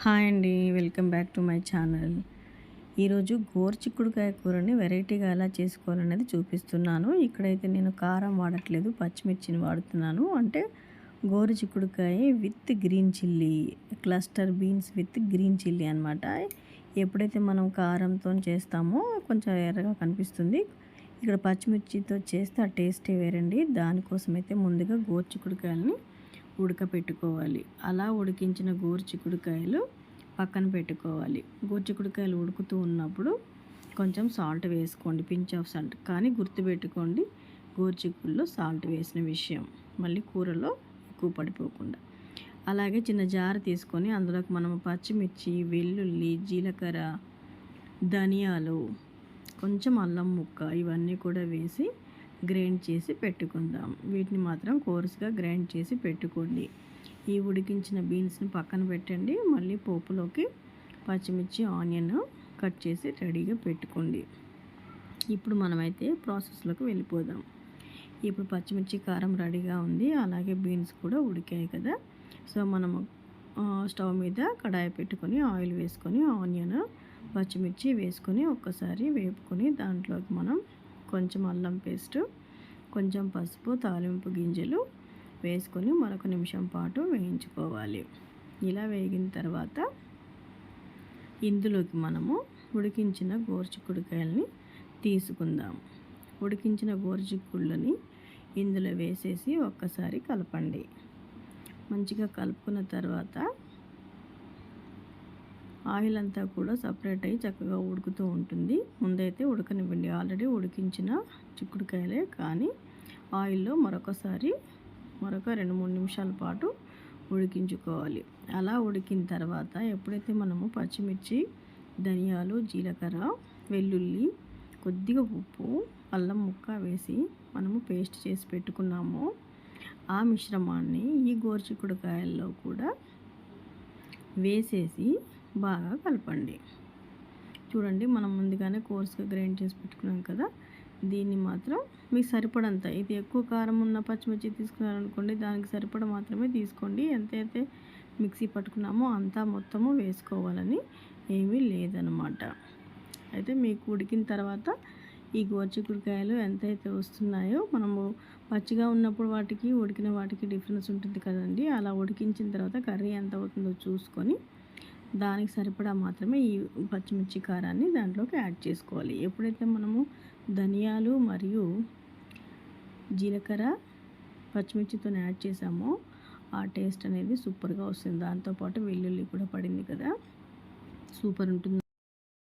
Hi అండి welcome back to my channel. ఈరోజు గోర్చిక్కుడుకాయ కూరని వెరైటీగా ఎలా చేసుకోవాలనేది చూపిస్తున్నాను. ఇక్కడైతే నేను కారం వాడట్లేదు పచ్చిమిర్చిని వాడుతున్నాను. అంటే గోరు చిక్కుడుకాయ with green chilli cluster beans with green chilli అనమాట ఎప్పుడైతే మనం కారంతో చేస్తామో కొంచెం ఎర్రగా కనిపిస్తుంది. ఇక్కడ పచ్చిమిర్చితో చేస్తే ఆ టేస్టే వేరండి. దానికోసమైతే ముందుగా ముందుగా గోర్చిక్కుడుకాయలని ఉడకపెట్టుకోవాలి. అలా ఉడికించిన గోరుచిక్కుడుకాయలు పక్కన పెట్టుకోవాలి. గోరుచిక్కుడుకాయలు ఉడుకుతూ ఉన్నప్పుడు కొంచెం సాల్ట్ వేసుకోండి. Pinch of salt. కానీ గుర్తుపెట్టుకోండి గోరుచిక్కుల్లో సాల్ట్ వేసిన విషయం. మళ్ళీ కూరలో ఎక్కువ పడిపోకుండా. అలాగే చిన్న జార తీసుకొని అందులోకి మనం పచ్చిమిర్చి వెల్లుల్లి జీలకర్ర ధనియాలు కొంచెం అల్లం ముక్క ఇవన్నీ కూడా వేసి గ్రైండ్ చేసి పెట్టుకుందాం. వీటిని మాత్రం కోర్స్గా గ్రైండ్ చేసి పెట్టుకోండి. ఈ ఉడికించిన బీన్స్ని పక్కన పెట్టండి. మళ్ళీ పోపులోకి పచ్చిమిర్చి ఆనియన్ కట్ చేసి రెడీగా పెట్టుకోండి. ఇప్పుడు మనమైతే ప్రాసెస్లోకి వెళ్ళిపోదాం. ఇప్పుడు పచ్చిమిర్చి కారం రెడీగా ఉంది. అలాగే బీన్స్ కూడా ఉడికాయి కదా. సో మనము స్టవ్ మీద కడాయి పెట్టుకొని ఆయిల్ వేసుకొని ఆనియన్ పచ్చిమిర్చి వేసుకొని ఒక్కసారి వేపుకొని దాంట్లోకి మనం కొంచెం అల్లం పేస్ట్ కొంచెం పసుపు తాలింపు గింజలు వేసుకొని మరొక నిమిషం పాటు వేయించుకోవాలి. ఇలా వేగిన తర్వాత ఇందులోకి మనము ఉడికించిన గోర్చిక్కుడికాయలని తీసుకుందాం. ఉడికించిన గోర్చిక్కుళ్ళని ఇందులో వేసేసి ఒక్కసారి కలపండి. మంచిగా కలుపుకున్న తర్వాత ఆయిల్ అంతా కూడా సపరేట్ అయ్యి చక్కగా ఉడుకుతూ ఉంటుంది. ముందైతే ఉడకనివ్వండి. ఆల్రెడీ ఉడికించిన చిక్కుడుకాయలే కానీ ఆయిల్లో మరొకసారి మరొక రెండు మూడు నిమిషాల పాటు ఉడికించుకోవాలి. అలా ఉడికిన తర్వాత ఎప్పుడైతే మనము పచ్చిమిర్చి ధనియాలు జీలకర్ర వెల్లుల్లి కొద్దిగా ఉప్పు అల్లం ముక్క వేసి మనము పేస్ట్ చేసి పెట్టుకున్నామో ఆ మిశ్రమాన్ని ఈ గోరుచిక్కుడుకాయల్లో కూడా వేసేసి బాగా కలపండి. చూడండి మనం ముందుగానే కోర్స్గా గ్రైండ్ చేసి పెట్టుకున్నాం కదా? దీన్ని మాత్రం మీకు సరిపడంత. ఇది ఎక్కువ కారం ఉన్న పచ్చిమిర్చి తీసుకున్నారనుకోండి దానికి సరిపడ మాత్రమే తీసుకోండి. ఎంతైతే మిక్సీ పట్టుకున్నామో అంతా మొత్తము వేసుకోవాలని ఏమీ లేదనమాట. అయితే మీకు ఉడికిన తర్వాత ఈ గోర్చికుడికాయలు ఎంతైతే వస్తున్నాయో మనము పచ్చిగా ఉన్నప్పుడు వాటికి ఉడికిన వాటికి డిఫరెన్స్ ఉంటుంది కదండి. అలా ఉడికించిన తర్వాత కర్రీ ఎంత అవుతుందో చూసుకొని దానికి సరిపడా మాత్రమే ఈ పచ్చిమిర్చి కారాన్ని దాంట్లోకి యాడ్ చేసుకోవాలి. ఎప్పుడైతే మనము ధనియాలు మరియు జీలకర్ర పచ్చిమిర్చితో యాడ్ చేసామో ఆ టేస్ట్ అనేది సూపర్గా వస్తుంది. దాంతోపాటు వెల్లుల్లి కూడా పడింది కదా. సూపర్ ఉంటుంది.